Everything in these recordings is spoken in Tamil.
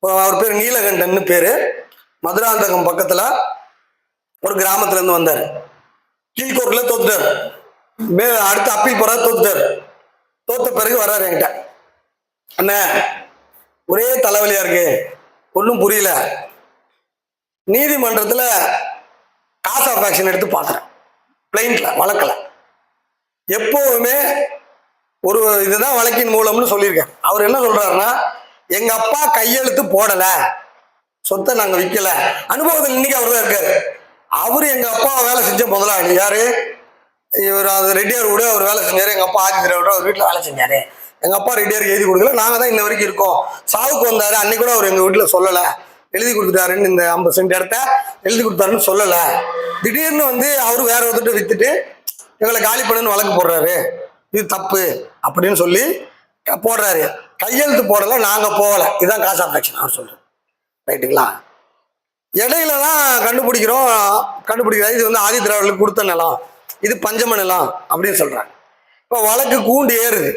அவர் பேர் நீலகண்டன்னு பேரு. மதுராந்தகம் பக்கத்துல ஒரு கிராமத்துல இருந்து வந்தார். கீழ்கோர்ட்ல தோத்துட்டார். மே அடுத்து அப்பீல் போறாரு தோத்துட்டார். தோத்த பிறகு வர்றாரு என்கிட்ட. அண்ணே ஒரே தலைவலியா இருக்கு. ஒன்றும் புரியல. நீதிமன்றத்தில் காஸ் ஆஃப் ஆக்ஷன் எடுத்து பார்க்குறேன் பிளைன்ல வழக்கில். எப்போவுமே ஒரு இதுதான் வழக்கின் மூலம்னு சொல்லியிருக்கேன். அவர் என்ன சொல்றாருன்னா எங்க அப்பா கையெழுத்து போடல. சொத்தை நாங்க விற்கல அனுபவத்தில் இன்னைக்கு அவர் தான் இருக்காரு. அவரு எங்க அப்பா வேலை செஞ்ச முதலாளி. யாரு? இவர் அந்த ரெட்டியார் கூட அவர் வேலை செஞ்சாரு. எங்க அப்பா ஆதித்யர் கூட அவர் வீட்டில் வேலை செஞ்சாரு. எங்க அப்பா ரெட்டியாருக்கு எழுதி கொடுக்கல. நாங்க தான் இன்ன வரைக்கும் இருக்கோம். சாவுக்கு வந்தாரு. அன்னைக்கு கூட அவர் எங்க வீட்டுல சொல்லல. எழுதி கொடுத்துட்டாருன்னு இந்த ஐம்பது சென்ட் இடத்த எழுதி கொடுத்தாருன்னு சொல்லல. திடீர்னு வந்து அவரு வேற ஒருத்தர் வித்துட்டு எங்களை காலி பண்ணுன்னு வழக்கு போடுறாரு. இது தப்பு. அப்படின்னு சொல்லி போடுறாரு. கையெழுத்து போடல நாங்க போகல. இதுதான் காசு ஆஃப் ஆக்ஷன் அவர் சொல்றாரு ரைட்டுங்களா? இடையில தான் கண்டுபிடிக்கிறோம் கண்டுபிடிக்கிறாரு இது வந்து ஆதித்ய அவர்களுக்கு கொடுத்த நிலம். இது பஞ்சம நிலம் அப்படின்னு சொல்றாங்க. இப்போ வழக்கு கூண்டு ஏறுது.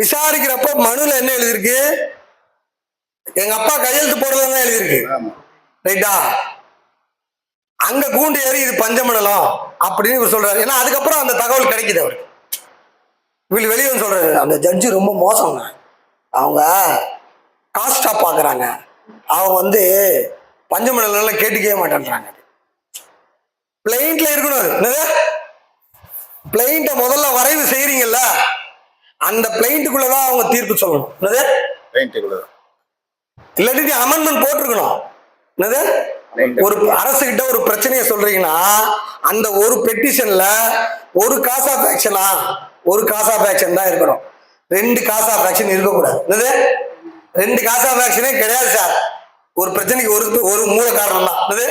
விசாரிக்கிறப்ப மனுல என்ன எழுதியிருக்கு? எங்க அப்பா கையெழுத்து போடலாம் தான் எழுதியிருக்கு. ரைட்டா? அங்க கூண்டு ஏறி இது பஞ்சமண்டலம் அப்படின்னு இவர் சொல்றாரு. ஏன்னா அதுக்கப்புறம் அந்த தகவல் கிடைக்குது அவருக்கு. இவர் வெளியே வந்து சொல்றாரு அந்த ஜட்ஜி ரொம்ப மோசங்க அவங்க காஸ்டா பாக்குறாங்க. அவங்க வந்து பஞ்சமண்டலம் கேட்டுக்கவே மாட்டேன்றாங்க. பிளைண்ட்ல இருக்கணும். என்னது? பிளைண்ட்டை முதல்ல வரைவு செய்றீங்கல்ல அந்த பிளைண்ட்டுக்குள்ளதான் அவங்க தீர்ப்பு சொல்லணும். என்னது? பெயிண்ட்டுக்குள்ள இல்லாட்டி அமெண்ட்மெண்ட் போட்டிருக்கணும். என்னது? ஒரு அரசு கிட்ட ஒரு பிரச்சனையை சொல்றீங்கன்னா அந்த ஒரு பெட்டிஷன்ல ஒரு காஸ் ஆஃப் ஆக்ஷனா ஒரு காஸ் ஆஃப் ஆக்ஷன் தான் இருக்கணும். ரெண்டு காசு ஆஃப் இருக்கக்கூடாது. என்னது? ரெண்டு காசு ஆஃப் ஆக்ஷனே கிடையாது சார் ஒரு பிரச்சனைக்கு ஒரு ஒரு மூல காரணம் தான் என்னது?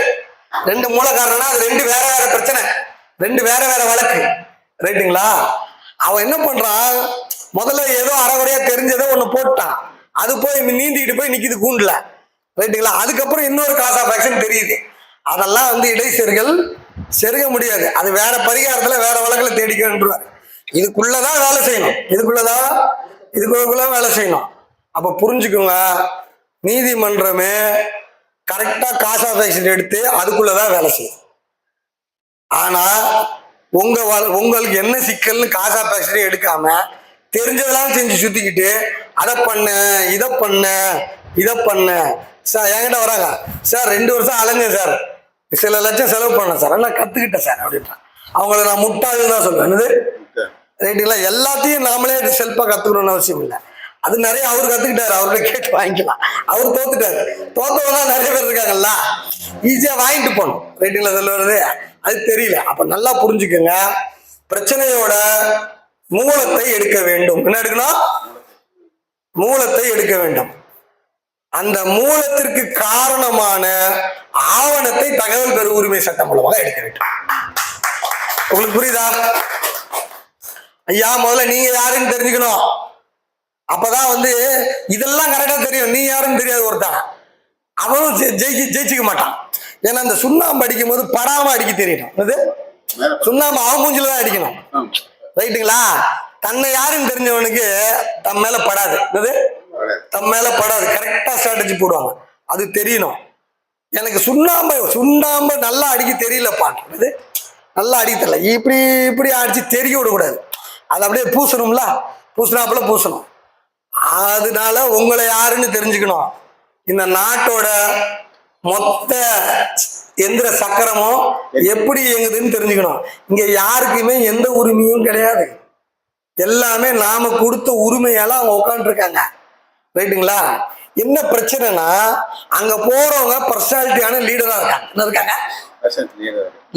ரெண்டு மூல காரணம்னா அது ரெண்டு வேற வேற பிரச்சனை. ரெண்டு வேற வேற வழக்கு. ரைட்டுங்களா அவன் என்ன பண்றான்? முதல்ல ஏதோ அறகுறையா தெரிஞ்சதை ஒன்று போட்டான். அது போய் நீந்திக்கிட்டு போய் நிற்கிது கூண்டுல. ரைட்டுங்களா அதுக்கப்புறம் இன்னொரு காசு ஆஃப் தெரியுது. அதெல்லாம் வந்து இடைச்செருகள் செருக முடியாது. அது வேற பரிகாரத்தில் வேற வழக்கில் தேடிக்கன்றார் இதுக்குள்ளதான் வேலை செய்யணும். இதுக்குள்ளதான் இதுக்குள்ள வேலை செய்யணும். அப்ப புரிஞ்சுக்கோங்க. நீதிமன்றமே கரெக்டா காசா ஆஃப் எடுத்து அதுக்குள்ளதான் வேலை செய்யும். ஆனா உங்க வ- உங்களுக்கு என்ன சிக்கல்னு காசா பேசுறே எடுக்காம தெரிஞ்சதெல்லாம் செஞ்சு சுத்திக்கிட்டு அதை பண்ண இதை பண்ண இதை பண்ண. சார் என்கிட்ட வராங்க. சார் ரெண்டு வருஷம் அலைஞ்சேன் சார். சில லட்சம் செலவு பண்ணேன் சார். நான் கத்துக்கிட்டேன் சார் அப்படின்றான் அவங்கள நான் முட்டாள்னு தான் சொல்லுவேன். என்னது? ரைட்டுங்களா எல்லாத்தையும் நாமளே செல்ஃபாக கத்துக்கணும்னு அவசியம் இல்லை. அது நிறைய அவர் கத்துக்கிட்டாரு. அவர்கிட்ட கேட்டு வாங்கிக்கலாம். அவர் தோத்துட்டாரு. தோத்தவங்க நிறைய பேர் இருக்காங்கல்ல? ஈஸியா வாங்கிட்டு போகணும். ரைட்டுங்களா சொல்லுறது? அது தெரியல. அப்ப நல்லா புரிஞ்சுக்கோங்க. பிரச்சனையோட மூலத்தை எடுக்க வேண்டும். என்ன எடுக்கணும்? மூலத்தை எடுக்க வேண்டும். அந்த மூலத்திற்கு காரணமான ஆவணத்தை தகவல் பெறு உரிமை சட்டம் மூலமாக எடுக்க வேண்டும். உங்களுக்கு புரியுதா? ஐயா முதல்ல நீங்க யாருன்னு தெரிஞ்சுக்கணும். அப்பதான் வந்து இதெல்லாம் கரெக்டா தெரியும். நீ யாருன்னு தெரியாது ஒருத்தன். அவனும் ஜெயிச்சு ஜெயிக்க ஜெயிச்சுக்க மாட்டான். ஏன்னா அந்த சுண்ணாம்பு அடிக்கும் போது படாம அடிக்க தெரியணும். அது சுண்ணாம்பு அவன் மூஞ்சில தான் அடிக்கணும். ரைட்டுங்களா? தன்னை யாருன்னு தெரிஞ்சவனுக்கு தன் மேல படாது. என்னது? தன் மேல படாது. கரெக்டா ஸ்ட்ராட்டஜி போடுவாங்க. அது தெரியணும். எனக்கு சுண்ணாம்பு சுண்ணாம்பு நல்லா அடிக்க தெரியலப்பா. இது நல்லா அடிக்க இப்படி இப்படி அடிச்சு தெரிய விடக்கூடாது. அது அப்படியே பூசணும்ல? பூசினாப்புல பூசணும். அதனால உங்களை யாருன்னு தெரிஞ்சுக்கணும். இந்த நாட்டோட மொத்த எந்திர சக்கரமும் எப்படி இயங்குதுன்னு தெரிஞ்சுக்கணும். இங்க யாருக்குமே எந்த உரிமையும் கிடையாது. எல்லாமே நாம கொடுத்த உரிமையால அவங்க உட்காந்துருக்காங்க ரைட்டுங்களா? என்ன பிரச்சனைனா அங்க போறவங்க பர்சனாலிட்டியான லீடரா இருக்காங்க. என்ன இருக்காங்க?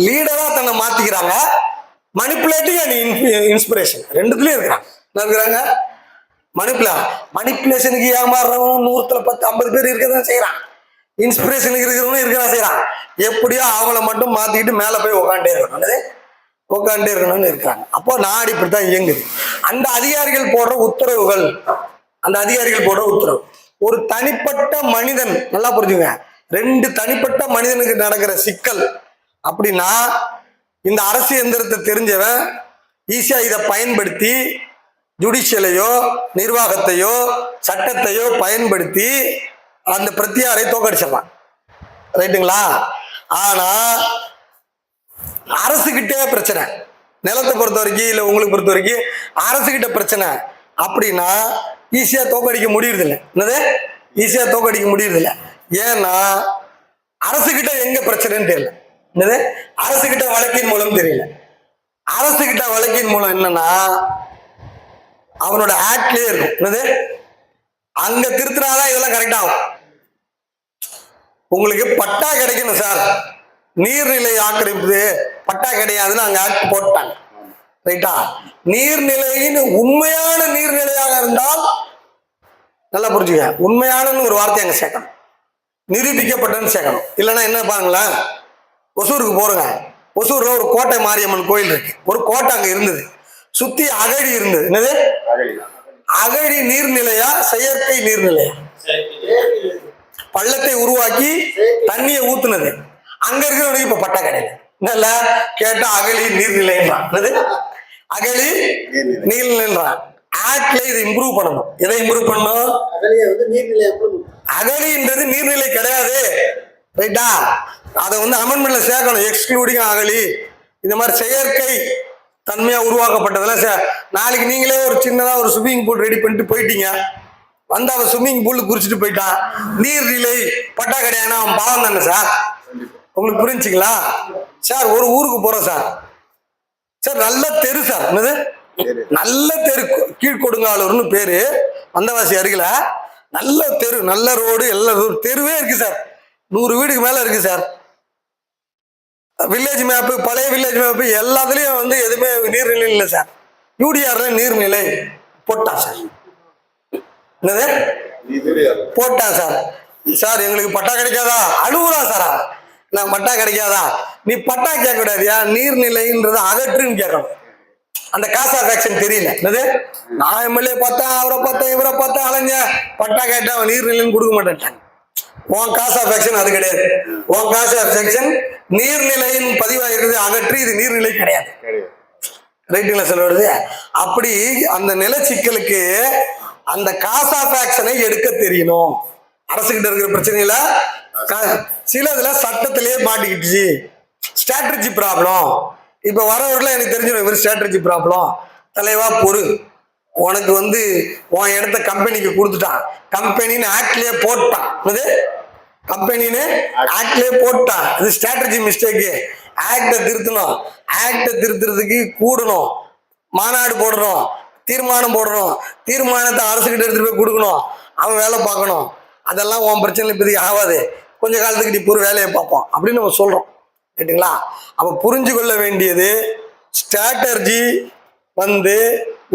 லீடரா தன்னை மாத்திக்கிறாங்க. மணிப்புலேட்டிங் அண்ட் இன்ஸ்பிரேஷன் ரெண்டுத்துலயும் இருக்கிறாங்க என்ன இருக்கிறாங்க மணிப்புலா மணிப்புலேஷனுக்கு ஏமாறுறவன் நூறுத்துல பத்து ஐம்பது பேர் இருக்க தான் செய்யறான் இன்ஸ்பிரேஷனுக்கு இருக்கிறவனும் இருக்க தான் செய்யறான் எப்படியோ அவங்கள மட்டும் மாத்திக்கிட்டு மேல போய் உக்காண்டே இருக்கணும். உட்காண்டே இருக்கணும்னு இருக்கிறாங்க. அப்போ நாடு இப்படித்தான் இயங்குது. அந்த அதிகாரிகள் போடுற உத்தரவுகள் அந்த அதிகாரிகள் போடுற உத்தரவு. ஒரு தனிப்பட்ட மனிதன் நல்லா புரிஞ்சுங்க ரெண்டு தனிப்பட்ட மனிதனுக்கு நடக்கிற சிக்கல் அப்படின்னா இந்த அரசு எந்திரத்தை தெரிஞ்சவன் ஈஸியாக இதை பயன்படுத்தி ஜுடிஷியலையோ நிர்வாகத்தையோ சட்டத்தையோ பயன்படுத்தி அந்த பிரத்தியாரை தோக்கடிச்சிடலாம். ரைட்டுங்களா? ஆனா அரசுகிட்டே பிரச்சனை. நிலத்தை பொறுத்த வரைக்கும் இல்லை உங்களுக்கு பொறுத்த வரைக்கும் அரசுகிட்ட பிரச்சனை அப்படின்னா ஈஸியாக தோக்கடிக்க முடியறதில்லை. என்னது? ஈஸியாக தோக்கடிக்க முடியறதில்லை. ஏன்னா அரசுகிட்ட எங்க பிரச்சனைன்னு தெரியல. என்னது? அரசுகிட்ட வழக்கின் மூலம் தெரியல. அரசுகிட்ட வழக்கின் மூலம் என்னன்னா அவனோட ஆக்ட்லயே இருக்கும். என்னது? அங்க திருத்தினாதான் இதெல்லாம் கரெக்ட் ஆகும். உங்களுக்கு பட்டா கிடைக்கணும் சார் நீர்நிலை ஆக்கிரமிப்பு பட்டா கிடையாதுன்னு அங்க ஆக்ட் போட்டாங்க. ரைட்டா நீர்நிலையின் உண்மையான நீர்நிலையாக இருந்தால் நல்லா புரிஞ்சுக்க உண்மையானன்னு ஒரு வார்த்தை அங்க சேர்க்கணும். நிரூபிக்கப்பட்டன்னு சேர்க்கணும். இல்லைன்னா என்ன பாருங்களேன் ஒசூருக்கு போறோங்க. ஒசூர்ல ஒரு கோட்டை மாரியம்மன் கோயில் இருக்கு. ஒரு கோட்டை அங்க இருந்தது. சுத்தி அகழி இருந்தது. என்னது? அகழி நீர்நிலையா? செயற்கை நீர்நிலையா? பள்ளத்தை உருவாக்கி தண்ணியை ஊத்துனது. அங்க இருக்கிறவனுக்கு இப்ப பட்டா கிடையாது. என்னல்ல? கேட்டா அகழி நீர்நிலைன்றான். என்னது? அகழி நீர்நிலைன்றான். ஆக்ட்ல இதை இம்ப்ரூவ் பண்ணணும். எதை இம்ப்ரூவ் பண்ணணும்? வந்து நீர்நிலை கிடையாது. ரைட்டா அதை வந்து அமெண்ட்மெண்ட்ல சேர்க்கணும். எக்ஸ்க்ளூடிங் அகழி இந்த மாதிரி செயற்கை தன்மையா உருவாக்கப்பட்டதெல்லாம் சே- நாளைக்கு நீங்களே ஒரு சின்னதா ஒரு ஸ்விம்மிங் பூல் ரெடி பண்ணிட்டு போயிட்டீங்க. வந்து அவன் ஸ்விம்மிங் பூல் குறிச்சிட்டு போயிட்டான். நீர்நிலை பட்டா கிடையாது அவன் பாவம் தானே சார் உங்களுக்கு புரிஞ்சுங்களா? சார் ஒரு ஊருக்கு போறோம் சார் சார் நல்ல தெரு சார் என்னது? நல்ல தெரு. கீழ்கொடுங்காலூர்னு பேரு. வந்தவாசி அருகில. நல்ல தெரு நல்ல ரோடு எல்லா தெருவே இருக்கு சார். நூறு வீடுக்கு மேல இருக்கு சார். வில்லேஜ் மேப்பு பழைய வில்லேஜ் மேப்பு எல்லாத்துலயும் வந்து எதுவுமே நீர்நிலை இல்லை சார். யூடிஆர்ல நீர்நிலை போட்டான் சார். என்னது? போட்டான் சார். சார் எங்களுக்கு பட்டா கிடைக்காதா? அழுகுறான் சார். நான் பட்டா கிடைக்காதா? நீ பட்டா கேட்க கூடாதியா நீர்நிலைன்றதை அகற்றுன்னு கேட்கணும். அந்த காசா ஃபேக்ஷன் தெரியல. என்னது? நான் எம்எல்ஏ பார்த்தேன் அவரை பார்த்தேன் இவரை பார்த்தேன் அலைஞ்ச பட்டா கேட்டா அவன் நீர்நிலைன்னு கொடுக்க மாட்டேன்ட்டாங்க. உன் காசா ஃபேக்ஷன் அது கிடையாது. உன் காசா ஃபேக்ஷன் நீர்நிலையின் பதிவாகிறது அகற்றி இது நீர்நிலை கிடையாது. ரைட்டுங்களா சொல்லுவது அப்படி அந்த நில சிக்கலுக்கு அந்த காசா ஃபேக்ஷனை எடுக்க தெரியணும். அரசுகிட்ட இருக்கிற பிரச்சனையில சில இதுல சட்டத்திலேயே மாட்டிக்கிட்டுச்சு. ஸ்ட்ராட்டஜி ப்ராப்ளம் இப்ப வரவரெல்லாம் எனக்கு தெரிஞ்சிடும் இவர் ஸ்ட்ராட்டஜி ப்ராப்ளம் தலைவா பொறு. உனக்கு வந்து உன் இடத்த கம்பெனிக்கு கொடுத்துட்டான். கம்பெனின்னு ஆக்ட்லயே போட்டான். அது கம்பெனின்னு ஆக்ட்லயே போட்டான். இது ஸ்ட்ராட்டஜி மிஸ்டேக்கு ஆக்டை திருத்தணும். ஆக்டை திருத்துறதுக்கு கூடணும். மாநாடு போடணும். தீர்மானம் போடணும். தீர்மானத்தை அரசுகிட்ட எடுத்துட்டு போய் கொடுக்கணும். அவன் வேலை பார்க்கணும். அதெல்லாம் உன் பிரச்சனை இப்போதைக்கு ஆகாது. கொஞ்ச காலத்துக்கு நீ பொறு வேலையை பார்ப்போம் அப்படின்னு நம்ம சொல்கிறோம் ரைட்டுங்களா அப்ப புரிஞ்சு கொள்ள வேண்டியது ஸ்ட்ராட்டர்ஜி வந்து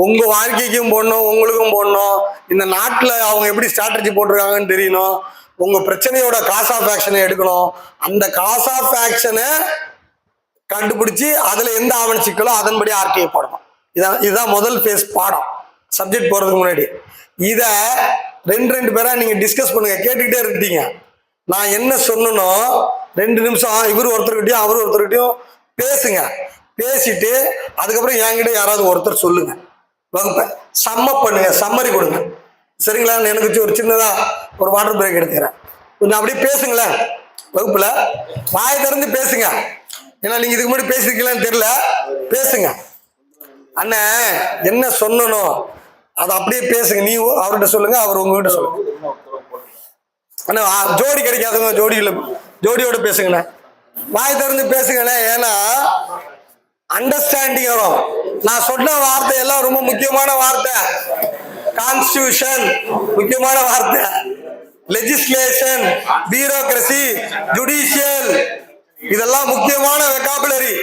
உங்க வாழ்க்கைக்கும் போடணும் உங்களுக்கும் போடணும். இந்த நாட்டில் அவங்க எப்படி ஸ்ட்ராட்டஜி போட்டிருக்காங்கன்னு தெரியணும். உங்க பிரச்சனையோட காஸ் ஆஃப் ஆக்ஷனை எடுக்கணும். அந்த காஸ் ஆஃப் ஆக்ஷனை கண்டுபிடிச்சு அதுல எந்த ஆவண சிக்கலோ அதன்படி ஆர்டிஐ போடணும். இதான் இதுதான் முதல் ஃபேஸ் பாடம். சப்ஜெக்ட் போறதுக்கு முன்னாடி. இதை ரெண்டு ரெண்டு பேரா நீங்க டிஸ்கஸ் பண்ணுங்க. கேட்டுக்கிட்டே இருந்தீங்க நான் என்ன சொன்னனோ ரெண்டு நிமிஷம் இவர் ஒருத்தர்கிட்டயும் அவர் ஒருத்தர்கிட்டயும் பேசுங்க. பேசிட்டு அதுக்கப்புறம் என்கிட்ட யாராவது ஒருத்தர் சொல்லுங்க. வகுப்பை. சம்ம பண்ணுங்க சம்மரி கொடுங்க. சரிங்களா? எனக்கு ஒரு சின்னதா ஒரு வாட்டர் பிரேக் எடுத்துக்கிறேன். கொஞ்சம் அப்படியே பேசுங்களேன் வகுப்புல. வாயை திறந்து பேசுங்க. ஏன்னா நீங்க இதுக்கு முன்னாடி பேசிருக்கீங்களான்னு தெரியல. பேசுங்க. அண்ணன் என்ன சொன்னனோ அதை அப்படியே பேசுங்க. நீ அவர்கிட்ட சொல்லுங்க அவர் உங்ககிட்ட சொல்லுங்க. அண்ணா ஜோடி கிடைக்காதவங்க ஜோடியில். ஜோடியோட பேசுங்கண்ணே. வாய் திறந்து பேசுங்கண்ணே. ஏன்னா அண்டர்ஸ்டாண்டிங் வரும். நான் சொன்ன வார்த்தை எல்லாம் ரொம்ப முக்கியமான வார்த்தை. கான்ஸ்டியூஷன் முக்கியமான வார்த்தை. லெஜிஸ்லேஷன் பியூரோக்ரசி ஜுடிஷியல் இதெல்லாம் முக்கியமான வெக்காபுலரி